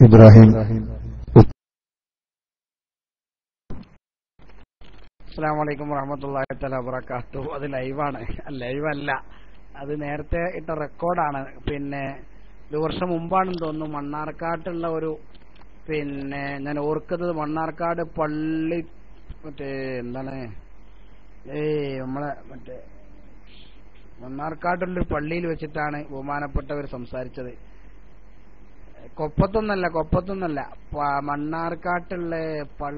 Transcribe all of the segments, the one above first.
ഇബ്രാഹിം. അസ്സാം വലൈക്കും വറഹമത്തല്ലാഹി തല വബറകാത്തു. അത് ലൈവാണ്. ലൈവല്ല. അത് നേരത്തെ ഇട്ട റെക്കോർഡാണ്. പിന്നെ ഒരു വർഷം മുമ്പാണെന്ന് തോന്നുന്നു മണ്ണാർക്കാട്ടുള്ള ഒരു പിന്നെ ഞാൻ ഓർക്കുന്നത് മണ്ണാർക്കാട് പള്ളി മറ്റേ എന്താണ്? ഏ നമ്മളെ മറ്റേ മണ്ണാർക്കാട്ടുള്ള ഒരു പള്ളിയിൽ വെച്ചിട്ടാണ് ബഹുമാനപ്പെട്ടവർ സംസാരിച്ചത്. കൊപ്പത്തൊന്നല്ല കൊപ്പത്തൊന്നല്ല. മണ്ണാർക്കാട്ടുള്ള പൾ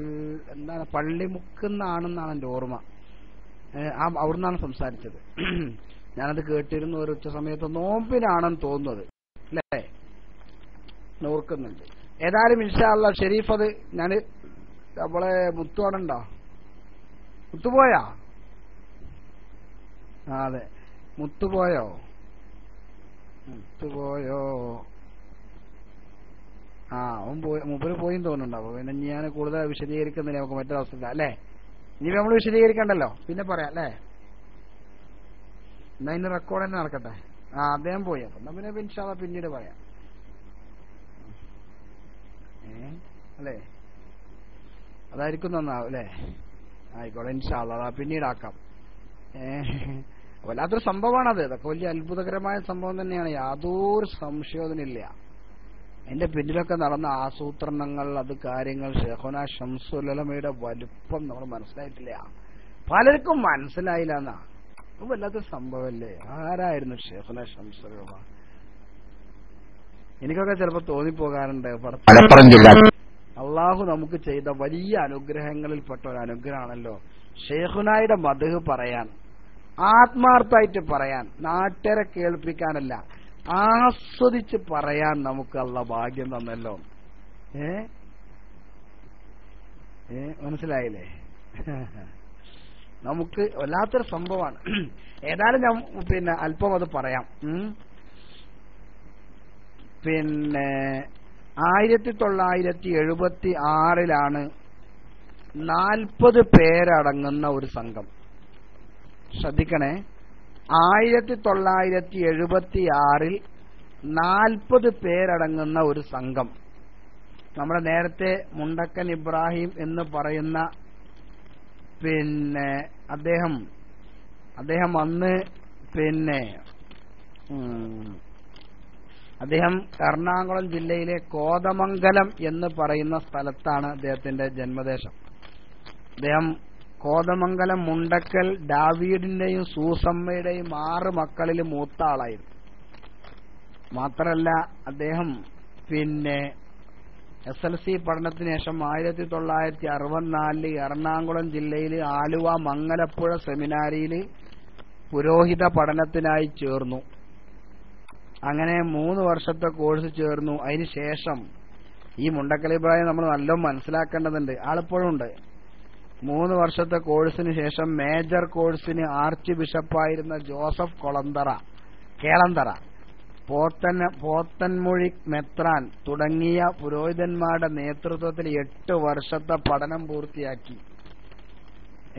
എന്താണ് പള്ളിമുക്കുന്നാണെന്നാണ് എന്റെ ഓർമ്മ. ആ അവിടുന്നാണ് സംസാരിച്ചത്. ഞാനത് കേട്ടിരുന്നു ഒരു ഉച്ച സമയത്ത് നോമ്പിനാണെന്ന് തോന്നുന്നത്. അല്ലേ? ഓർക്കുന്നുണ്ട്. ഏതായാലും ഇൻഷാല്ല ഷെരീഫ് അത് ഞാൻ നമ്മളെ മുത്തു മുത്തുപോയാ അതെ. മുത്തുപോയോ മുത്തുപോയോ ആ അവൻ പോയി മൂപ്പര് പോയി തോന്നുന്നുണ്ട്. അപ്പൊ പിന്നെ ഞാൻ കൂടുതൽ വിശദീകരിക്കുന്നില്ല നമുക്ക് മറ്റൊരവസ്ഥ അല്ലേ? ഇനി നമ്മൾ വിശദീകരിക്കണ്ടല്ലോ. പിന്നെ പറയാം അല്ലേ? എന്നാ ഇനി റെക്കോർഡ് തന്നെ നടക്കട്ടെ. ആ അദ്ദേഹം പോയി. അപ്പൊ എന്നാ പിന്നെ ഇൻഷാല്ല പിന്നീട് പറയാം. ഏ അല്ലേ? അതായിരിക്കും നന്നാവും അല്ലേ? ആയിക്കോട്ടെ ഇൻഷാല്ല അതാ പിന്നീടാക്കാം ഏഹ് വല്ലാത്തൊരു സംഭവമാണത്. അതൊക്കെ വലിയ അത്ഭുതകരമായ സംഭവം തന്നെയാണ്. യാതൊരു സംശയത്തിനില്ല എന്റെ പിന്നിലൊക്കെ നടന്ന ആസൂത്രണങ്ങൾ അത് കാര്യങ്ങൾ ഷെഹോന ഷംസുലമയുടെ വലുപ്പം നമ്മൾ മനസ്സിലായിട്ടില്ല. പലർക്കും മനസ്സിലായില്ല എന്നാ. അപ്പൊ വല്ലാത്ത സംഭവമല്ലേ? ആരായിരുന്നു ഷെഹുന ഷംസുലമ എനിക്കൊക്കെ ചിലപ്പോ തോന്നിപ്പോകാറുണ്ട്. പടച്ച- മലപ്പുറം ജില്ല. അള്ളാഹു നമുക്ക് ചെയ്ത വലിയ അനുഗ്രഹങ്ങളിൽപ്പെട്ട ഒരു അനുഗ്രഹമാണല്ലോ. ഷെയ്ഖുനായുടെ മധു പറയാൻ ആത്മാർത്ഥമായിട്ട് പറയാൻ നാട്ടുകാരെ കേൾപ്പിക്കാനല്ല. ആസ്വദിച്ച് പറയാൻ നമുക്ക് അള്ള ഭാഗ്യം തന്നല്ലോ. ഏ? ഏ മനസ്സിലായില്ലേ? നമുക്ക് വല്ലാത്തൊരു സംഭവമാണ്. ഏതായാലും ഞാൻ പിന്നെ അല്പം അത് പറയാം. പിന്നെ ആയിരത്തി തൊള്ളായിരത്തി എഴുപത്തി ആറിലാണ് നാൽപ്പത് പേരടങ്ങുന്ന ഒരു സംഘം. ശ്രദ്ധിക്കണേ. ആയിരത്തി തൊള്ളായിരത്തി എഴുപത്തി ആറിൽ നാൽപ്പത് പേരടങ്ങുന്ന ഒരു സംഘം. നമ്മുടെ നേരത്തെ മുണ്ടക്കൻ ഇബ്രാഹിം എന്ന് പറയുന്ന പിന്നെ അദ്ദേഹം അദ്ദേഹം അന്ന് പിന്നെ അദ്ദേഹം എറണാകുളം ജില്ലയിലെ കോതമംഗലം എന്ന് പറയുന്ന സ്ഥലത്താണ് അദ്ദേഹത്തിന്റെ ജന്മദേശം. അദ്ദേഹം കോതമംഗലം മുണ്ടക്കൽ ഡാവീഡിന്റെയും സൂസമ്മയുടെയും ആറ് മക്കളിൽ മൂത്ത ആളായിരുന്നു. മാത്രല്ല അദ്ദേഹം പിന്നെ എസ് എൽ സി പഠനത്തിന് ശേഷം ആയിരത്തി തൊള്ളായിരത്തി അറുപത്തിനാലിൽ എറണാകുളം ജില്ലയിൽ ആലുവ മംഗലപ്പുഴ സെമിനാരിയിൽ പുരോഹിത പഠനത്തിനായി ചേർന്നു. അങ്ങനെ മൂന്ന് വർഷത്തെ കോഴ്സ് ചേർന്നു. അതിനുശേഷം ഈ മുണ്ടക്കൽ നമ്മൾ നല്ലോണം മനസ്സിലാക്കേണ്ടതുണ്ട്. ആളിപ്പോഴും ഉണ്ട്. മൂന്ന് വർഷത്തെ കോഴ്സിന് ശേഷം മേജർ കോഴ്സിന് ആർച്ച് ബിഷപ്പായിരുന്ന ജോസഫ് കൊളന്തറ കേളന്തറ പോത്തൻ പോത്തൻമൊഴി മെത്രാൻ തുടങ്ങിയ പുരോഹിതന്മാരുടെ നേതൃത്വത്തിൽ എട്ട് വർഷത്തെ പഠനം പൂർത്തിയാക്കി.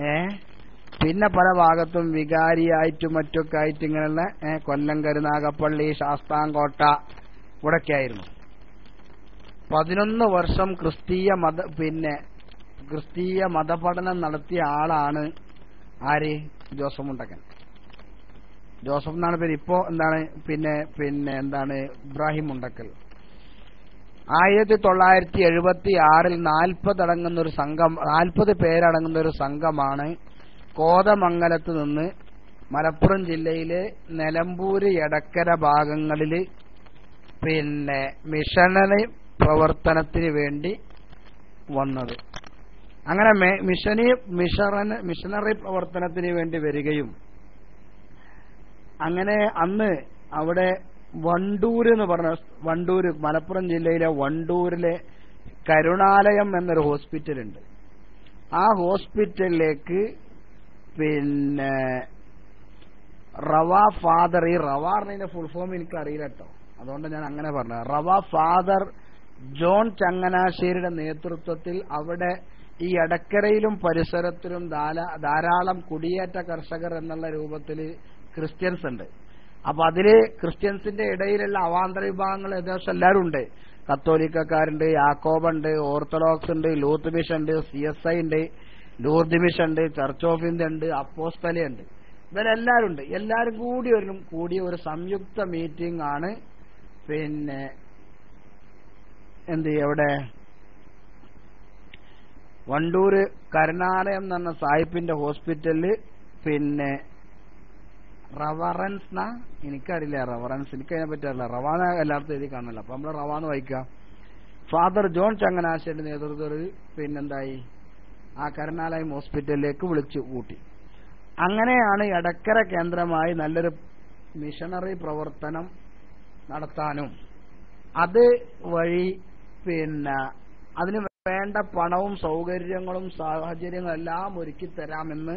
ഏ? പിന്നെ പല ഭാഗത്തും വികാരിയായിട്ടും മറ്റൊക്കെ ആയിട്ട് ഇങ്ങനെയുള്ള കൊല്ലം കരുനാഗപ്പള്ളി ശാസ്താംകോട്ട ഇവിടൊക്കെ പതിനൊന്ന് വർഷം ക്രിസ്തീയ മത പിന്നെ ക്രിസ്തീയ മതപഠനം നടത്തിയ ആളാണ് ആര്? ജോസഫ് മുണ്ടക്കൻ. ജോസഫ് എന്നാണ് പേര്. ഇപ്പോ എന്താണ്? പിന്നെ പിന്നെ എന്താണ്? ഇബ്രാഹിം മുണ്ടക്കൽ. ആയിരത്തി തൊള്ളായിരത്തി എഴുപത്തി ആറിൽ നാൽപ്പത് അടങ്ങുന്ന ഒരു സംഘം നാൽപ്പത് പേരടങ്ങുന്ന ഒരു സംഘമാണ് കോതമംഗലത്ത് നിന്ന് മലപ്പുറം ജില്ലയിലെ നിലമ്പൂര് എടക്കര ഭാഗങ്ങളിൽ പിന്നെ മിഷണറി പ്രവർത്തനത്തിന് വേണ്ടി വന്നത്. അങ്ങനെ മിഷനി മിഷറന് മിഷണറി പ്രവർത്തനത്തിന് വേണ്ടി വരികയും അങ്ങനെ അന്ന് അവിടെ വണ്ടൂര് എന്ന് പറഞ്ഞ വണ്ടൂര് മലപ്പുറം ജില്ലയിലെ വണ്ടൂരിലെ കരുണാലയം എന്നൊരു ഹോസ്പിറ്റലുണ്ട്. ആ ഹോസ്പിറ്റലിലേക്ക് പിന്നെ റവ ഫാദർ ഈ റവ പറഞ്ഞതിന്റെ ഫുൾ ഫോം എനിക്ക് അറിയില്ല കേട്ടോ. അതുകൊണ്ട് ഞാൻ അങ്ങനെ പറഞ്ഞു റവ ഫാദർ ജോൺ ചങ്ങനാശ്ശേരിയുടെ നേതൃത്വത്തിൽ അവിടെ ഈ എടക്കരയിലും പരിസരത്തിലും ധാരാളം കുടിയേറ്റ കർഷകർ എന്നുള്ള രൂപത്തിൽ ക്രിസ്ത്യൻസ് ഉണ്ട്. അപ്പൊ അതിൽ ക്രിസ്ത്യൻസിന്റെ ഇടയിലുള്ള അവാന്തര വിഭാഗങ്ങൾ ഏകദേശം എല്ലാവരും ഉണ്ട്. കത്തോലിക്കക്കാരുണ്ട് യാക്കോബുണ്ട് ഓർത്തഡോക്സ് ഉണ്ട് ലൂത്ത് മിഷൻ ഉണ്ട് സി എസ് ഐ ഉണ്ട് ലൂർദ് മിഷൻ ഉണ്ട് ചർച്ച് ഓഫ് ഇന്ത്യ ഉണ്ട് അപ്പോസ്തല ഉണ്ട്. ഇവരെല്ലാരും ഉണ്ട്. എല്ലാവരും കൂടി ഒരു കൂടിയ ഒരു സംയുക്ത മീറ്റിംഗ് ആണ്. പിന്നെ എന്ത് എവിടെ വണ്ടൂര് കരുണാലയം എന്ന് പറഞ്ഞ സായിപ്പിന്റെ ഹോസ്പിറ്റലിൽ പിന്നെ റവറൻസ് എന്നാ എനിക്കറിയില്ല റവറൻസ് എനിക്ക് അതിനെ പറ്റി റവാന എല്ലായിടത്തും എഴുതി കാണല്ലോ അപ്പൊ നമ്മൾ റവാന്ന് വായിക്കാം. ഫാദർ ജോൺ ചങ്ങനാശ്ശേരി നേതൃത്വത്തിൽ പിന്നെന്തായി? ആ കരുണാലയം ഹോസ്പിറ്റലിലേക്ക് വിളിച്ചു കൂട്ടി അങ്ങനെയാണ് എടക്കര കേന്ദ്രമായി നല്ലൊരു മിഷണറി പ്രവർത്തനം നടത്താനും. അത് വഴി പിന്നെ അതിന് വേണ്ട പണവും സൗകര്യങ്ങളും സാഹചര്യങ്ങളും എല്ലാം ഒരുക്കി തരാമെന്ന്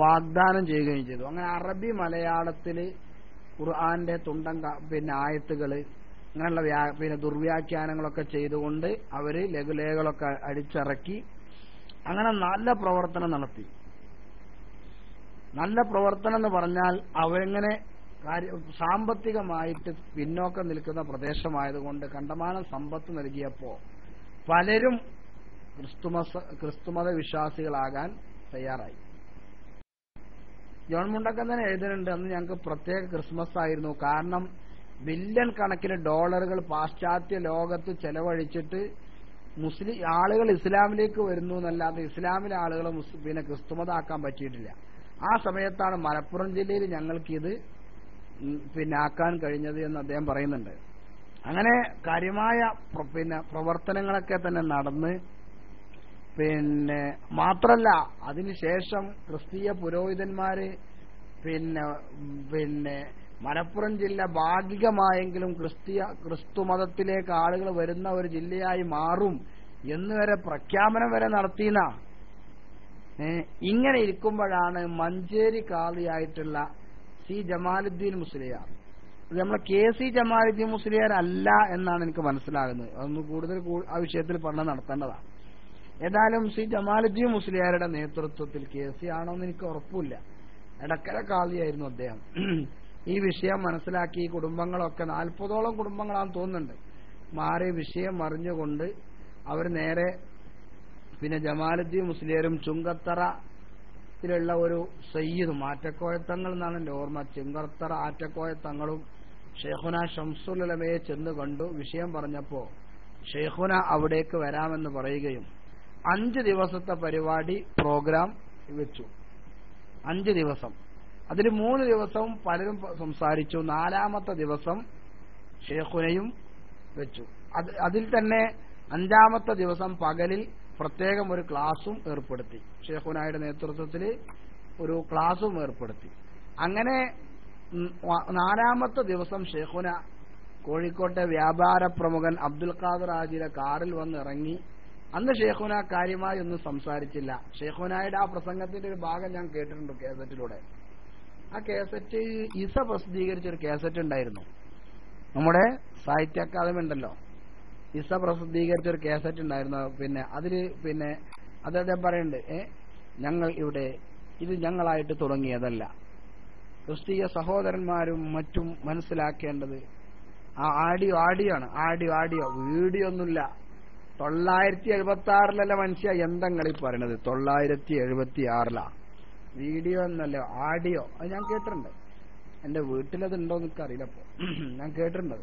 വാഗ്ദാനം ചെയ്യുകയും ചെയ്തു. അങ്ങനെ അറബി മലയാളത്തിൽ ഖുർആന്റെ തുണ്ടം പിന്നെ ആയത്തുകൾ അങ്ങനെയുള്ള പിന്നെ ദുർവ്യാഖ്യാനങ്ങളൊക്കെ ചെയ്തുകൊണ്ട് അവർ ലഘുലേഖകളൊക്കെ അടിച്ചിറക്കി അങ്ങനെ നല്ല പ്രവർത്തനം നടത്തി. നല്ല പ്രവർത്തനം എന്ന് പറഞ്ഞാൽ അവരെങ്ങനെ സാമ്പത്തികമായിട്ട് പിന്നോക്കം നിൽക്കുന്ന പ്രദേശമായതുകൊണ്ട് കണ്ടമാനം സമ്പത്ത് നൽകിയപ്പോ പലരും ക്രിസ്തുമസ ക്രിസ്തുമത വിശ്വാസികളാകാൻ തയ്യാറായി. ജോൺ മുണ്ടക്കൻ തന്നെ എഴുതുന്നുണ്ട് അന്ന് ഞങ്ങൾക്ക് പ്രത്യേക ക്രിസ്മസ് ആയിരുന്നു. കാരണം ബില്യൺ കണക്കിന് ഡോളറുകൾ പാശ്ചാത്യ ലോകത്ത് ചെലവഴിച്ചിട്ട് മുസ്ലിം ആളുകൾ ഇസ്ലാമിലേക്ക് വരുന്നു എന്നല്ലാതെ ഇസ്ലാമിലെ ആളുകൾ പിന്നെ ക്രിസ്തുമതാക്കാൻ പറ്റിയിട്ടില്ല. ആ സമയത്താണ് മലപ്പുറം ജില്ലയിൽ ഞങ്ങൾക്ക് ഇത് പിന്നെ ആക്കാൻ കഴിഞ്ഞത് എന്ന് അദ്ദേഹം പറയുന്നുണ്ട്. അങ്ങനെ കാര്യമായ പിന്നെ പ്രവർത്തനങ്ങളൊക്കെ തന്നെ നടന്ന് പിന്നെ മാത്രല്ല അതിനുശേഷം ക്രിസ്തീയ പുരോഹിതന്മാര് പിന്നെ പിന്നെ മലപ്പുറം ജില്ല ഭാഗികമായെങ്കിലും ക്രിസ്തീയ ക്രിസ്തു മതത്തിലേക്ക് ആളുകൾ വരുന്ന ഒരു ജില്ലയായി മാറും എന്ന് വരെ പ്രഖ്യാപനം വരെ നടത്തിയ ഇങ്ങനെ ഇരിക്കുമ്പോഴാണ് മഞ്ചേരി കാളിയായിട്ടുള്ള സി ജമാലുദ്ദീൻ മുസ്ലിയാർ. നമ്മളെ കെ സി ജമാലുദ്ദീൻ മുസ്ലിയാർ അല്ല എന്നാണ് എനിക്ക് മനസ്സിലാകുന്നത്. അതൊന്ന് കൂടുതൽ ആ വിഷയത്തിൽ പഠനം നടത്തേണ്ടതാണ്. ഏതായാലും സി ജമാലുദ്ദീൻ മുസ്ലിയാരുടെ നേതൃത്വത്തിൽ കെ സി ആണോ എന്ന് എനിക്ക് ഉറപ്പില്ല എടക്കര കാളിയായിരുന്നു അദ്ദേഹം. ഈ വിഷയം മനസ്സിലാക്കി കുടുംബങ്ങളൊക്കെ നാൽപ്പതോളം കുടുംബങ്ങളാന്ന് തോന്നുന്നുണ്ട്. മാറി വിഷയം അറിഞ്ഞുകൊണ്ട് അവർ നേരെ പിന്നെ ജമാലുദ്ദീൻ മുസ്ലിയരും ചുങ്കത്തറ ത്തിലുള്ള ഒരു സയ്യിദും ആറ്റക്കോയത്തങ്ങൾ എന്നാണ് എന്റെ ഓർമ്മ. ചുങ്കത്തറ ആറ്റക്കോയത്തങ്ങളും ഷെയ്ഖുന ഷംസുലമയെ ചെന്ന് കണ്ടു. വിഷയം പറഞ്ഞപ്പോ ഷെയ്ഖുന അവിടേക്ക് വരാമെന്ന് പറയുകയും അഞ്ച് ദിവസത്തെ പരിപാടി പ്രോഗ്രാം വെച്ചു. അഞ്ച് ദിവസം. അതിൽ മൂന്ന് ദിവസവും പലരും സംസാരിച്ചു. നാലാമത്തെ ദിവസം ഷെയ്ഖുനയും വെച്ചു. അതിൽ തന്നെ അഞ്ചാമത്തെ ദിവസം പകലിൽ പ്രത്യേകം ഒരു ക്ലാസും ഏർപ്പെടുത്തി. ഷെയ്ഖുനായുടെ നേതൃത്വത്തിൽ ഒരു ക്ലാസും ഏർപ്പെടുത്തി. അങ്ങനെ നാലാമത്തെ ദിവസം ഷെഹുന കോഴിക്കോട്ടെ വ്യാപാര പ്രമുഖൻ അബ്ദുൽ ഖാദർ ആജിയുടെ കാറിൽ വന്ന് ഇറങ്ങി. അന്ന് ഷെയ്ഖുന കാര്യമായി ഒന്നും സംസാരിച്ചില്ല. ഷെയ്ഖുനായുടെ ആ പ്രസംഗത്തിന്റെ ഒരു ഭാഗം ഞാൻ കേട്ടിട്ടുണ്ട് കേസറ്റിലൂടെ. ആ കേസറ്റ് ഇസ പ്രസിദ്ധീകരിച്ച ഒരു കേസറ്റ് ഉണ്ടായിരുന്നു. നമ്മുടെ സാഹിത്യ അക്കാദമി ഉണ്ടല്ലോ. ഇസ പ്രസിദ്ധീകരിച്ച ഒരു കേസറ്റ് ഉണ്ടായിരുന്നു. പിന്നെ അതിൽ പിന്നെ അദ്ദേഹം പറയുന്നുണ്ട് ഏ ഞങ്ങൾ ഇവിടെ ഇത് ഞങ്ങളായിട്ട് തുടങ്ങിയതല്ല. ക്രിസ്തീയ സഹോദരന്മാരും മറ്റും മനസ്സിലാക്കേണ്ടത് ആ ആഡിയോ ആണ് ആഡിയോ ആഡിയോ. വീഡിയോ ഒന്നുമില്ല. തൊള്ളായിരത്തി എഴുപത്തി ആറിലല്ല മനുഷ്യ എന്തെങ്ങളീ പറയണത്. തൊള്ളായിരത്തി എഴുപത്തി ആറിലാ വീഡിയോ എന്നല്ല ആഡിയോ. അത് ഞാൻ കേട്ടിട്ടുണ്ട്. എന്റെ വീട്ടിലത് ഉണ്ടോ എന്നൊക്കെ അറിയില്ല അപ്പോ ഞാൻ കേട്ടിട്ടുണ്ട്.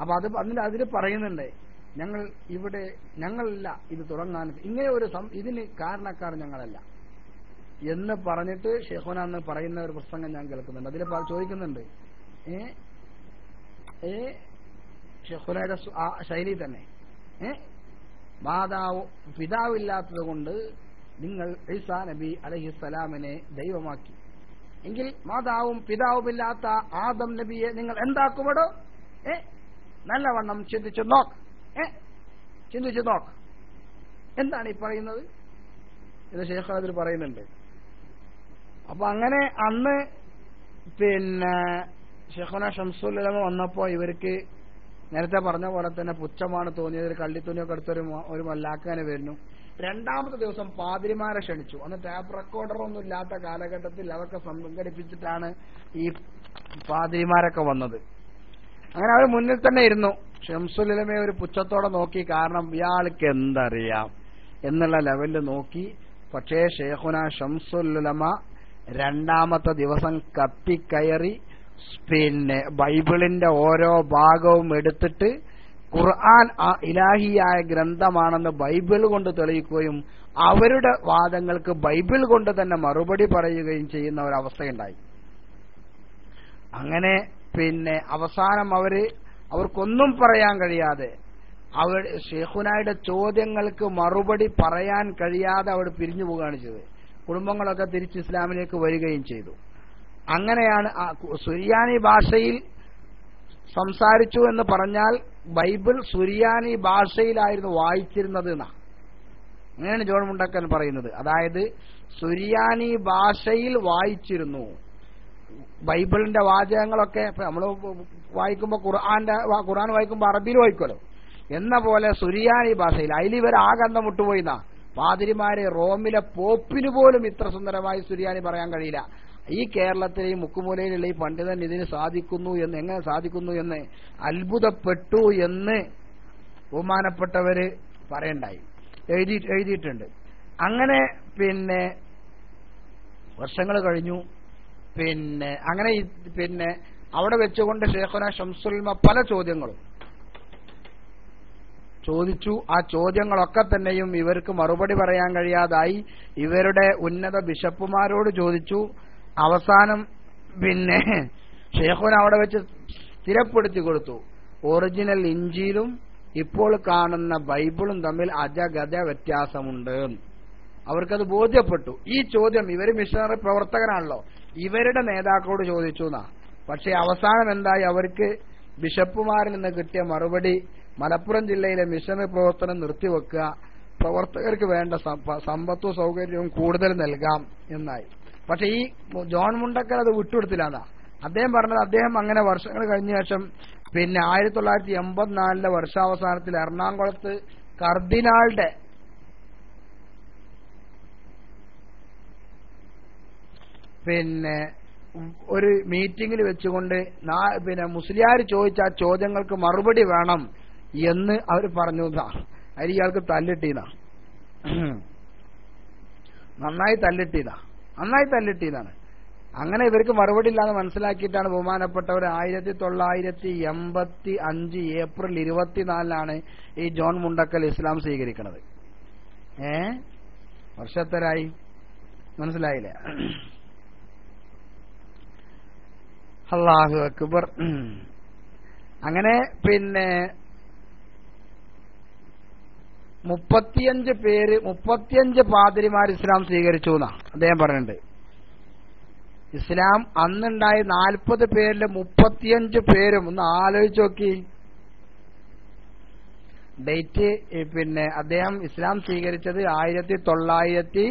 അപ്പൊ അത് അതിൽ അതിൽ പറയുന്നുണ്ട്. ഞങ്ങൾ ഇവിടെ ഞങ്ങളല്ല ഇത് തുടങ്ങാൻ. ഇങ്ങനെ ഒരു ഇതിന് കാരണക്കാർ ഞങ്ങളല്ല. എന്ന് പറഞ്ഞിട്ട് ഷെഹോന എന്ന് പറയുന്ന ഒരു പ്രസംഗം ഞാൻ കേൾക്കുന്നുണ്ട്. അതിൽ ചോദിക്കുന്നുണ്ട്. ഏ? ശൈലി തന്നെ. മാതാവ് പിതാവില്ലാത്തത് കൊണ്ട് നിങ്ങൾ ഈസാ നബി അലഹിസലാമിനെ ദൈവമാക്കി. എങ്കിൽ മാതാവും പിതാവുമില്ലാത്ത ആദം നബിയെ നിങ്ങൾ എന്താക്കുമടോ? ഏ? നല്ലവണ്ണം ചിന്തിച്ചു നോക്ക്. ഏ? ചിന്തിച്ചു നോക്ക്. എന്താണ് ഈ പറയുന്നത്? ഇത് ഷേഖ് അതിൽ പറയുന്നുണ്ട്. അപ്പൊ അങ്ങനെ അന്ന് പിന്നെ ഷെഖുന ഷംസുല്ലമ വന്നപ്പോ ഇവർക്ക് നേരത്തെ പറഞ്ഞ പോലെ തന്നെ പുച്ഛമാണ് തോന്നിയത് ഒരു കള്ളിത്തുണിയൊക്കെ എടുത്തൊരു ഒരു മല്ലാക്കാനെ വരുന്നു. രണ്ടാമത്തെ ദിവസം പാതിരിമാരെ ക്ഷണിച്ചു. അന്ന് ടാപ്പ് റെക്കോർഡർ ഒന്നും ഇല്ലാത്ത കാലഘട്ടത്തിൽ അതൊക്കെ സംഘടിപ്പിച്ചിട്ടാണ് ഈ പാതിരിമാരൊക്കെ വന്നത്. അങ്ങനെ അവർ മുന്നിൽ തന്നെ ഇരുന്നു. ഷംസുലിലമെ ഒരു പുച്ഛത്തോടെ നോക്കി കാരണം ഇയാൾക്ക് എന്തറിയാം എന്നുള്ള ലെവലിൽ നോക്കി. പക്ഷേ ഷേഖുന ഷംസുലമ രണ്ടാമത്തെ ദിവസം കത്തിക്കയറി പിന്നെ ബൈബിളിന്റെ ഓരോ ഭാഗവും എടുത്തിട്ട് ഖുർആൻ ഇലാഹിയായ ഗ്രന്ഥമാണെന്ന് ബൈബിൾ കൊണ്ട് തെളിയിക്കുകയും അവരുടെ വാദങ്ങൾക്ക് ബൈബിൾ കൊണ്ട് തന്നെ മറുപടി പറയുകയും ചെയ്യുന്ന ഒരവസ്ഥയുണ്ടായി. അങ്ങനെ പിന്നെ അവസാനം അവർ അവർക്കൊന്നും പറയാൻ കഴിയാതെ അവർ ഷെയ്ഖുനായുടെ ചോദ്യങ്ങൾക്ക് മറുപടി പറയാൻ കഴിയാതെ അവർ പിരിഞ്ഞു പോവുകയാണ് ചെയ്തത്. കുടുംബങ്ങളൊക്കെ തിരിച്ച് ഇസ്ലാമിലേക്ക് വരികയും ചെയ്തു. അങ്ങനെയാണ് സുരിയാനി ഭാഷയിൽ സംസാരിച്ചു എന്ന് പറഞ്ഞാൽ ബൈബിൾ സുരിയാനി ഭാഷയിലായിരുന്നു വായിച്ചിരുന്നത് എന്നാ. അങ്ങനെയാണ് ജോൺ മുണ്ടക്കൻ പറയുന്നത്. അതായത് സുരിയാനി ഭാഷയിൽ വായിച്ചിരുന്നു. ബൈബിളിന്റെ വാചകങ്ങളൊക്കെ നമ്മൾ വായിക്കുമ്പോൾ ഖുർആന്റെ ഖുർആൻ വായിക്കുമ്പോൾ അറബിയിൽ വായിക്കുമല്ലോ എന്ന പോലെ സുരിയാനി ഭാഷയിൽ അതിൽ ഇവർ ആകന്ധം മുട്ടുപോയിന്നാ പാതിരിമാരെ റോമിലെ പോപ്പിന് പോലും ഇത്ര സുന്ദരമായി സുരിയാനി പറയാൻ കഴിയില്ല. ഈ കേരളത്തിലെ മുക്കുമൂലയിലുള്ള ഈ പണ്ഡിതൻ ഇതിന് സാധിക്കുന്നു എന്ന് എങ്ങനെ സാധിക്കുന്നു എന്ന് അത്ഭുതപ്പെട്ടു എന്ന് ബഹുമാനപ്പെട്ടവര് പറയണ്ടായി. എഴുതി എഴുതിയിട്ടുണ്ട്. അങ്ങനെ പിന്നെ വർഷങ്ങൾ കഴിഞ്ഞു. പിന്നെ അങ്ങനെ പിന്നെ അവിടെ വെച്ചുകൊണ്ട് ഷേഖുന ഷംസുൽമ പല ചോദ്യങ്ങളും. ചോദിച്ചു. ആ ചോദ്യങ്ങളൊക്കെ തന്നെയും ഇവർക്ക് മറുപടി പറയാൻ കഴിയാതായി. ഇവരുടെ ഉന്നത ബിഷപ്പുമാരോട് ചോദിച്ചു. അവസാനം പിന്നെ ഷേഖുന അവിടെ വെച്ച് സ്ഥിരപ്പെടുത്തി കൊടുത്തു. ഒറിജിനൽ ഇഞ്ചിയിലും ഇപ്പോൾ കാണുന്ന ബൈബിളും തമ്മിൽ അജഗത വ്യത്യാസമുണ്ട്. അവർക്കത് ബോധ്യപ്പെട്ടു. ഈ ചോദ്യം ഇവർ മിഷണറി പ്രവർത്തകനാണല്ലോ ഇവരുടെ നേതാക്കളോട് ചോദിച്ചു എന്നാ. പക്ഷെ അവസാനം എന്തായി? അവർക്ക് ബിഷപ്പുമാരിൽ നിന്ന് കിട്ടിയ മറുപടി മലപ്പുറം ജില്ലയിലെ മിഷനറി പ്രവർത്തനം നിർത്തിവെക്കുക പ്രവർത്തകർക്ക് വേണ്ട സമ്പ- സമ്പത്തും സൗകര്യവും കൂടുതൽ നൽകാം എന്നായി. പക്ഷെ ഈ ജോൺ മുണ്ടക്കൽ അത് വിട്ടുകൊടുത്തില്ല അദ്ദേഹം പറഞ്ഞത് അദ്ദേഹം അങ്ങനെ വർഷങ്ങൾ കഴിഞ്ഞ ശേഷം പിന്നെ ആയിരത്തി തൊള്ളായിരത്തി എൺപത്തിനാലിലെ വർഷാവസാനത്തിൽ എറണാകുളത്ത് കർദിനാളുടെ പിന്നെ ഒരു മീറ്റിംഗിൽ വെച്ചുകൊണ്ട് പിന്നെ മുസ്ലിയാർ ചോദിച്ച ആ ചോദ്യങ്ങൾക്ക് മറുപടി വേണം എന്ന് അവർ പറഞ്ഞു അതിൽ ഇയാൾക്ക് തല്ലിട്ടീന്നാ നന്നായി തല്ലിട്ടീതാ. നന്നായി തല്ലിട്ടീതാണ്. അങ്ങനെ ഇവർക്ക് മറുപടി ഇല്ലാന്ന് മനസ്സിലാക്കിയിട്ടാണ് ബഹുമാനപ്പെട്ടവർ ആയിരത്തി തൊള്ളായിരത്തി എൺപത്തി അഞ്ച് ഏപ്രിൽ ഇരുപത്തിനാലിലാണ് ഈ ജോൺ മുണ്ടക്കൽ ഇസ്ലാം സ്വീകരിക്കുന്നത്. ഏ? വർഷത്തരായി. മനസ്സിലായില്ലേ? അള്ളാഹു അക്ബർ. അങ്ങനെ പിന്നെ മുപ്പത്തിയഞ്ച് പേര് മുപ്പത്തിയഞ്ച് പാതിരിമാർ ഇസ്ലാം സ്വീകരിച്ചു എന്നാണ് അദ്ദേഹം പറഞ്ഞിട്ടുണ്ട്. ഇസ്ലാം അന്നുണ്ടായ നാൽപ്പത് പേരിൽ മുപ്പത്തിയഞ്ച് പേരും ഒന്ന് ആലോചിച്ച് നോക്കി. ഡേറ്റ് പിന്നെ അദ്ദേഹം ഇസ്ലാം സ്വീകരിച്ചത് ആയിരത്തി തൊള്ളായിരത്തി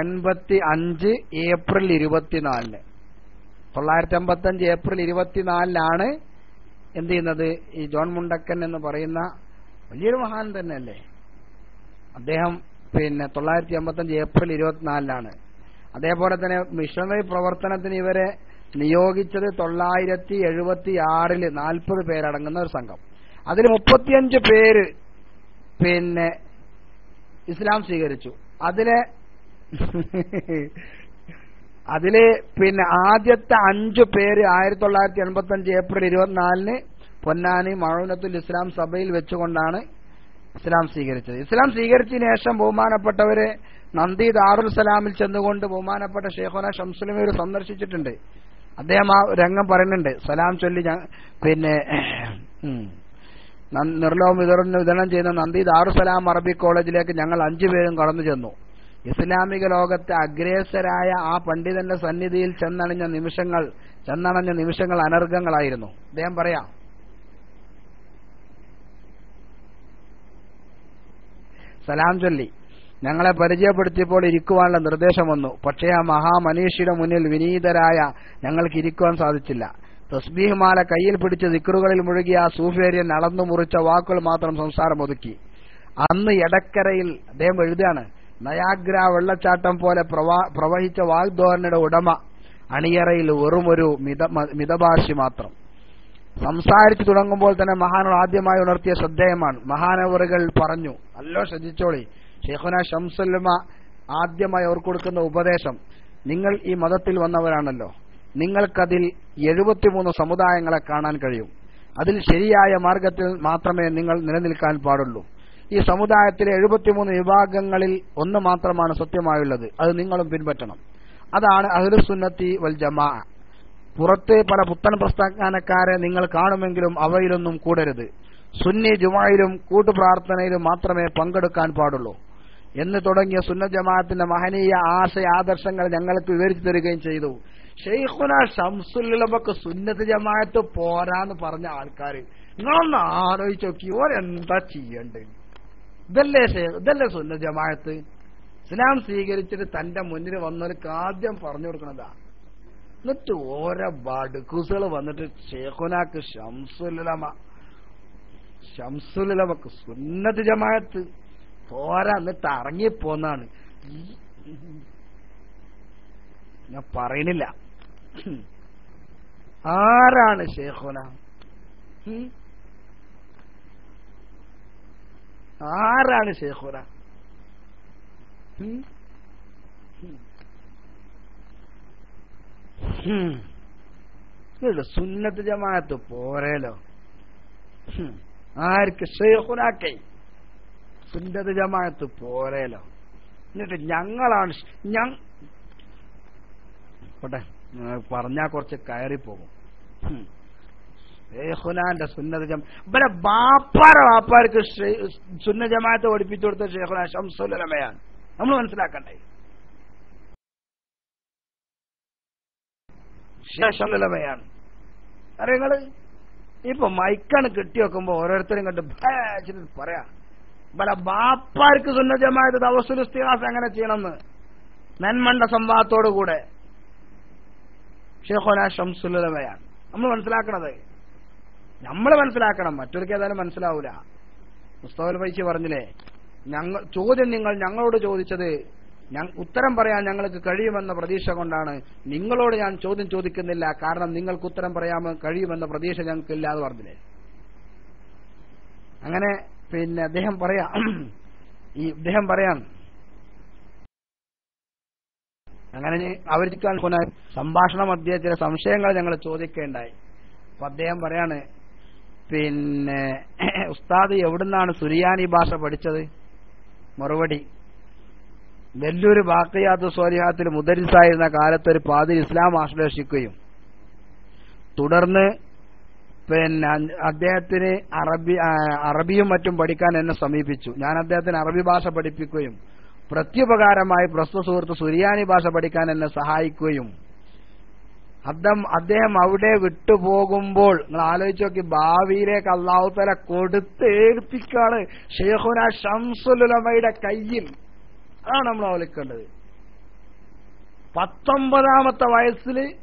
എൺപത്തി അഞ്ച് ഏപ്രിൽ ഇരുപത്തിനാലിന്. തൊള്ളായിരത്തി അമ്പത്തി അഞ്ച് ഏപ്രിൽ ഇരുപത്തിനാലിനാണ് എന്ത് ചെയ്യുന്നത്? ഈ ജോൺ മുണ്ടക്കൻ എന്ന് പറയുന്ന വലിയൊരു മഹാൻ തന്നെയല്ലേ? അദ്ദേഹം പിന്നെ തൊള്ളായിരത്തി അമ്പത്തഞ്ച് ഏപ്രിൽ ഇരുപത്തിനാലിലാണ് അതേപോലെ തന്നെ മിഷണറി പ്രവർത്തനത്തിന് ഇവരെ നിയോഗിച്ചത് തൊള്ളായിരത്തി എഴുപത്തി ആറിൽ നാൽപ്പത് പേരടങ്ങുന്ന ഒരു സംഘം. അതിൽ മുപ്പത്തിയഞ്ച് പേര് പിന്നെ ഇസ്ലാം സ്വീകരിച്ചു. അതിലെ അതിൽ പിന്നെ ആദ്യത്തെ അഞ്ചു പേര് ആയിരത്തി തൊള്ളായിരത്തി എൺപത്തി അഞ്ച് ഏപ്രിൽ ഇരുപത്തിനാലിന് പൊന്നാനി മഴൂനത്തുൽ ഇസ്ലാം സഭയിൽ വെച്ചുകൊണ്ടാണ് ഇസ്ലാം സ്വീകരിച്ചത്. ഇസ്ലാം സ്വീകരിച്ചതിന് ശേഷം ബഹുമാനപ്പെട്ടവര് നന്ദി ദാറുൽ സലാമിൽ ചെന്നുകൊണ്ട് ബഹുമാനപ്പെട്ട ഷെയ്ഖുന ഷംസുലമീർ സന്ദർശിച്ചിട്ടുണ്ട്. അദ്ദേഹം ആ രംഗം പറയുന്നുണ്ട്. സലാം ചൊല്ലി പിന്നെ ഉം, ന- നിർലോഭം വിതരണം വിതരണം ചെയ്യുന്ന നന്ദി ദാറുസലാം അറബി കോളേജിലേക്ക് ഞങ്ങൾ അഞ്ചുപേരും കടന്നു ചെന്നു. ഇസ്ലാമിക ലോകത്തെ അഗ്രേസരായ ആ പണ്ഡിതന്റെ സന്നിധിയിൽ ചെന്നണിഞ്ഞ നിമിഷങ്ങൾ ചെന്നണഞ്ഞ നിമിഷങ്ങൾ അനർഘങ്ങളായിരുന്നു അദ്ദേഹം പറയാം സലാം ചൊല്ലി. ഞങ്ങളെ പരിചയപ്പെടുത്തിയപ്പോൾ ഇരിക്കുവാനുള്ള നിർദ്ദേശം വന്നു. പക്ഷേ ആ മഹാമനീഷിയുടെ മുന്നിൽ വിനീതരായ ഞങ്ങൾക്ക് ഇരിക്കുവാൻ സാധിച്ചില്ല. തസ്ബീഹ് മാല കയ്യിൽ പിടിച്ച് ദിക്കറുകളിൽ മുഴുകിയ ആ സൂഫേര്യൻ അളന്നു മുറിച്ച വാക്കുകൾ മാത്രം സംസാരം ഒതുക്കി. അന്ന് എടക്കരയിൽ അദ്ദേഹം എഴുതുകയാണ് നയാഗ്ര വെള്ളച്ചാട്ടം പോലെ പ്രവഹിച്ച വാഗ്ദോഹനയുടെ ഉടമ. അണിയറയിൽ വെറുമൊരു മിത മിതഭാഷി മാത്രം. സംസാരിച്ചു തുടങ്ങുമ്പോൾ തന്നെ മഹാനോട് ആദ്യമായി ഉണർത്തിയ ശ്രദ്ധേയമാണ്. മഹാനവറുകൾ പറഞ്ഞു അല്ലോ ശ്രദ്ധിച്ചോളി. ഷെയ്ഖുന ഷംസുല്ലമ ആദ്യമായി അവർ കൊടുക്കുന്ന ഉപദേശം നിങ്ങൾ ഈ മതത്തിൽ വന്നവരാണല്ലോ. നിങ്ങൾക്കതിൽ എഴുപത്തിമൂന്ന് സമുദായങ്ങളെ കാണാൻ കഴിയും. അതിൽ ശരിയായ മാർഗത്തിൽ മാത്രമേ നിങ്ങൾ നിലനിൽക്കാൻ പാടുള്ളൂ. ഈ സമുദായത്തിലെ എഴുപത്തിമൂന്ന് വിഭാഗങ്ങളിൽ ഒന്ന് മാത്രമാണ് സത്യമായുള്ളത്. അത് നിങ്ങളും പിൻപറ്റണം. അതാണ് അഹ്ലുസുന്നത്തി വൽ ജമാ പുറത്ത് പല പുത്തൻ പ്രസ്ഥാനക്കാരെ നിങ്ങൾ കാണുമെങ്കിലും അവയിലൊന്നും കൂടരുത്. സുന്നി ജുമായിലും കൂട്ടുപ്രാർത്ഥനയിലും മാത്രമേ പങ്കെടുക്കാൻ പാടുള്ളൂ. എന്ന് തുടങ്ങിയ സുന്ന ജമാഅത്തിന്റെ മഹനീയ ആശയ ആദർശങ്ങൾ ഞങ്ങൾക്ക് വിവരിച്ചു തരികയും ചെയ്തു. ഷെയ്ഖുന ഷംസുല്ലബക്ക് സുന്നത്ത് ജമാഅത്ത് പോരാന്ന് പറഞ്ഞ ആൾക്കാർ നിങ്ങളൊന്ന് ആലോചിച്ച് നോക്കി ഓരെന്താ ചെയ്യണ്ട്? ഇതല്ലേ ഇതല്ലേ സുന്ന ജമാഅത്ത്? ഇസ്ലാം സ്വീകരിച്ചിട്ട് തന്റെ മുന്നിൽ വന്നവർക്ക് ആദ്യം പറഞ്ഞു കൊടുക്കണതാ. എന്നിട്ട് ഓരോ ബടുക്കൂസുകൾ വന്നിട്ട് ഷേഖുനാക്ക് ഷംസുലമ ഷംസുലമക്ക് സുന്നത്ത് ജമാഅത്ത്. പോരാ എന്നിട്ട് ഇറങ്ങിപ്പോന്നാണ് ഞാൻ പറയണില്ല. ആരാണ് ഷേഖുന? ആരാണ് ഷേഖുന സുന്നത്ത് ജമാഅത്ത് പോരേലോ. ആർക്ക് ഷെയ്ഖുനാക്കൈ? സുന്നത്ത് ജമാഅത്ത് പോരേലോ. എന്നിട്ട് ഞങ്ങളാണ് ഞങ്ങ പറഞ്ഞാ കുറച്ച് കയറി പോകും. ഷെയ്ഖുനാന്റെ സുന്നത്ത് ജമ ഇവിടെ ബാപ്പാര ബാപ്പാർക്ക് സുന്ന ജമാഅത്ത് പഠിപ്പിച്ചു കൊടുത്ത ഷെയ്ഖുന ഷംസുലമയാണ് നമ്മൾ മനസ്സിലാക്കണ്ടേ? ഷംസുലമയാണ് അറിയങ്ങൾ ഇപ്പൊ മൈക്കാണ് കെട്ടി വെക്കുമ്പോ ഓരോരുത്തരും കണ്ട് ഭയച്ചിട്ട് പറയാ ഇവിടെ ബാപ്പാർക്ക് സുന്ന ജമാഅത്ത് തവസുൽ ഇസ്തിഹാസ് എങ്ങനെ ചെയ്യണമെന്ന്? നന്മണ്ട സംവാദത്തോടു കൂടെ ഷെയ്ഖുന ഷംസുലമയാണ് നമ്മൾ മനസ്സിലാക്കണത് നമ്മൾ മനസ്സിലാക്കണം മറ്റൊരിക്കൽ ഏതായാലും മനസ്സിലാവൂല. മുസ്തഫൽ പൈസ പറഞ്ഞില്ലേ ഞങ്ങൾ ചോദ്യം നിങ്ങൾ ഞങ്ങളോട് ചോദിച്ചത് ഉത്തരം പറയാൻ ഞങ്ങൾക്ക് കഴിയുമെന്ന പ്രതീക്ഷ കൊണ്ടാണ് നിങ്ങളോട് ഞാൻ ചോദ്യം ചോദിക്കുന്നില്ല. കാരണം നിങ്ങൾക്ക് ഉത്തരം പറയാൻ കഴിയുമെന്ന പ്രതീക്ഷ ഞങ്ങൾക്കില്ല എന്ന് പറഞ്ഞില്ലേ? അങ്ങനെ പിന്നെ അദ്ദേഹം പറയാം. ഈ അദ്ദേഹം പറയാം അങ്ങനെ അവർക്ക് സംഭാഷണം സംഭാഷണ മധ്യ ചില സംശയങ്ങൾ ഞങ്ങൾ ചോദിക്കേണ്ടായി. അപ്പൊ അദ്ദേഹം പറയാണ് പിന്നെ ഉസ്താദ് എവിടുന്നാണ് സുരിയാനി ഭാഷ പഠിച്ചത്? മറുപടി വെല്ലൂര് ബാക്കയാത്ത് സ്വാലിഹാത്തിൽ മുദരിസായിരുന്ന കാലത്ത് ഒരു പാതിരി ഇസ്ലാം ആശ്ലേഷിക്കുകയും തുടർന്ന് പിന്നെ അദ്ദേഹത്തിന് അറബി അറബിയും മറ്റും പഠിക്കാൻ എന്നെ സമീപിച്ചു. ഞാൻ അദ്ദേഹത്തിന് അറബി ഭാഷ പഠിപ്പിക്കുകയും പ്രത്യുപകാരമായി പ്രസ്തുത സുഹൃത്ത് സുരിയാനി ഭാഷ പഠിക്കാൻ എന്നെ സഹായിക്കുകയും അദ്ദേഹം അദ്ദേഹം അവിടെ വിട്ടുപോകുമ്പോൾ നിങ്ങൾ ആലോചിച്ച് നോക്കി ഭാവിയിലേക്ക് അള്ളാഹുത്തല കൊടുത്തേൽപ്പിക്കാണ് ഷെയ്ഖുന ഷംസുലുലമയുടെ കയ്യിൽ. അതാണ് നമ്മൾ അവലിക്കേണ്ടത്. പത്തൊമ്പതാമത്തെ വയസ്സിൽ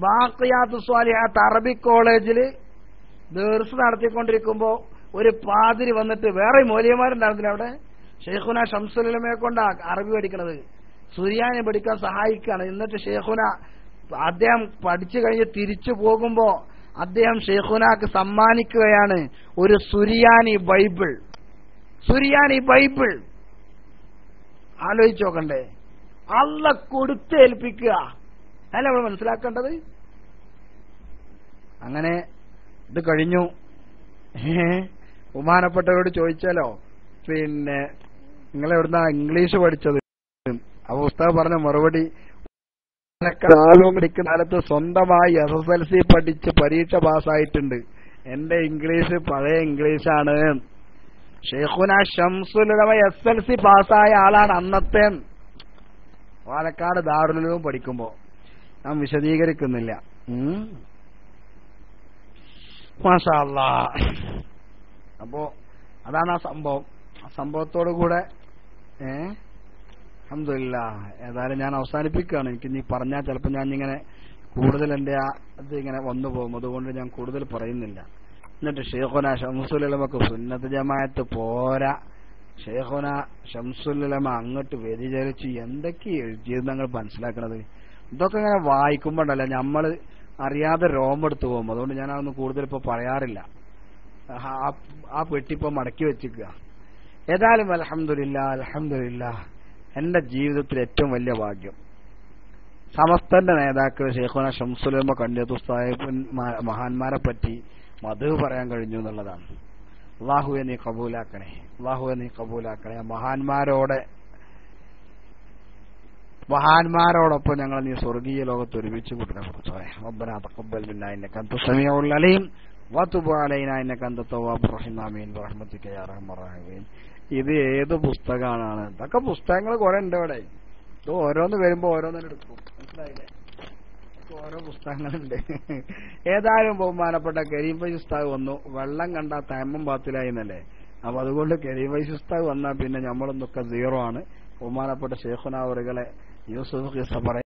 ബാക്കിയാത്ത് സ്വാലിഹാത്ത് അറബി കോളേജിൽ ദീർസ് നടത്തിക്കൊണ്ടിരിക്കുമ്പോൾ ഒരു പാതിരി വന്നിട്ട് വേറെ മൂല്യന്മാരുണ്ടായിരുന്നില്ല അവിടെ? ഷെയ്ഖുന ഷംസുലമയെ കൊണ്ടാ അറബി പഠിക്കണത്. സുരിയാനെ പഠിക്കാൻ സഹായിക്കുകയാണ്. എന്നിട്ട് ഷെയ്ഖുന അദ്ദേഹം പഠിച്ചു കഴിഞ്ഞ് തിരിച്ചു പോകുമ്പോ അദ്ദേഹം ഷെയ്ഖുനാക്ക് സമ്മാനിക്കുകയാണ് ഒരു സുരിയാനി ബൈബിൾ. സുരിയാനി ബൈബിൾ. ആലോചിച്ച് നോക്കണ്ടേ അല്ല കൊടുത്തേൽപ്പിക്കുക. അല്ല നമ്മൾ മനസ്സിലാക്കേണ്ടത്? അങ്ങനെ ഇത് കഴിഞ്ഞു. ബഹുമാനപ്പെട്ടവരോട് ചോദിച്ചാലോ? പിന്നെ നിങ്ങൾ എവിടുന്ന ഇംഗ്ലീഷ് പഠിച്ചത്? അപ്പൊ പുസ്തകം പറഞ്ഞ മറുപടി പഠിക്കുന്ന കാലത്ത് സ്വന്തമായി എസ് എസ് എൽ സി പഠിച്ച് പരീക്ഷ പാസ്സായിട്ടുണ്ട്. എന്റെ ഇംഗ്ലീഷ് പഴയ ഇംഗ്ലീഷാണ്. ഷെയ്ഖുന ഷംസുലമ എസ് എൽ സി പാസ്സായ ആളാണ് അന്നത്തെ. പാലക്കാട് ദാറുലും പഠിക്കുമ്പോ. നാം വിശദീകരിക്കുന്നില്ല. മാഷാല്ല. അപ്പോ അതാണ് ആ സംഭവം. ആ സംഭവത്തോടു കൂടെ ഏ? അഹമ്മദില്ല ഏതായാലും ഞാൻ അവസാനിപ്പിക്കുകയാണ്. എനിക്ക് നീ പറഞ്ഞാൽ ചിലപ്പോൾ ഞാൻ ഇങ്ങനെ കൂടുതൽ എന്റെ ആ ഇത് ഇങ്ങനെ വന്നു പോകും. അതുകൊണ്ട് ഞാൻ കൂടുതൽ പറയുന്നില്ല. എന്നിട്ട് ഷെയ്ഖുന ഷംസുലമക്ക് സുന്നത്ത് ജമാഅത്ത് പോരാ. ഷെയ്ഖുന ഷംസുലമ അങ്ങോട്ട് വ്യതിചരിച്ച് എന്തൊക്കെ എഴുതിയത് ഞങ്ങൾ മനസ്സിലാക്കണത്? ഇതൊക്കെ ഇങ്ങനെ വായിക്കുമ്പോണ്ടല്ല നമ്മൾ അറിയാതെ രോമെടുത്ത് പോകും. അതുകൊണ്ട് ഞാൻ അതൊന്നും കൂടുതൽ ഇപ്പൊ പറയാറില്ല. ആ- പെട്ടിപ്പോ പെട്ടി മടക്കി വെച്ചിക്കുക ഏതായാലും അലഹമില്ല അലഹമില്ല എന്റെ ജീവിതത്തിൽ ഏറ്റവും വലിയ ഭാഗ്യം. സമസ്തന്റെ നേതാക്കൾ ഷെയ്ഖുന ഷംസുലമ കണ്യത്തു സാഹിബ് മഹാന്മാരെ പറ്റി മധു പറയാൻ കഴിഞ്ഞു എന്നുള്ളതാണ്. അള്ളാഹുവെ നീ കബൂലാക്കണേ. അള്ളാഹുവെ നീ കബൂലാക്കണേ. മഹാന്മാരോടെ മഹാന്മാരോടൊപ്പം ഞങ്ങൾ നീ സ്വർഗീയ ലോകത്ത് ഒരുമിച്ച് കൂട്ടിനെ പുറത്തോയെ റബ്ബനാ തഖബ്ബൽ മിന്നാ ഇന്നക വതുബ് അലൈനാ ഇന്നക റഹീം. ആമീൻ. റഹീം ഇത് ഏത് പുസ്തകമാണ് ഇതൊക്കെ പുസ്തകങ്ങൾ കുറെ ഉണ്ട് ഇവിടെ. ഇത് ഓരോന്ന് വരുമ്പോ ഓരോന്നിനെടുക്കും മനസ്സിലായില്ലേ? ഇതൊക്കെ ഓരോ പുസ്തകങ്ങളുണ്ട്. ഏതായാലും ബഹുമാനപ്പെട്ട കരീം ഫൈസ് വന്നു. വെള്ളം കണ്ട തേമം പാത്തിലായി എന്നല്ലേ അപ്പൊ അതുകൊണ്ട് കരീം ഫൈസ് ഉസ്താദ് വന്നാൽ പിന്നെ നമ്മളൊന്നൊക്കെ സീറോ ആണ്. ബഹുമാനപ്പെട്ട ഷേഖുനാവറുകളെ യൂസുഫ് ഖിസ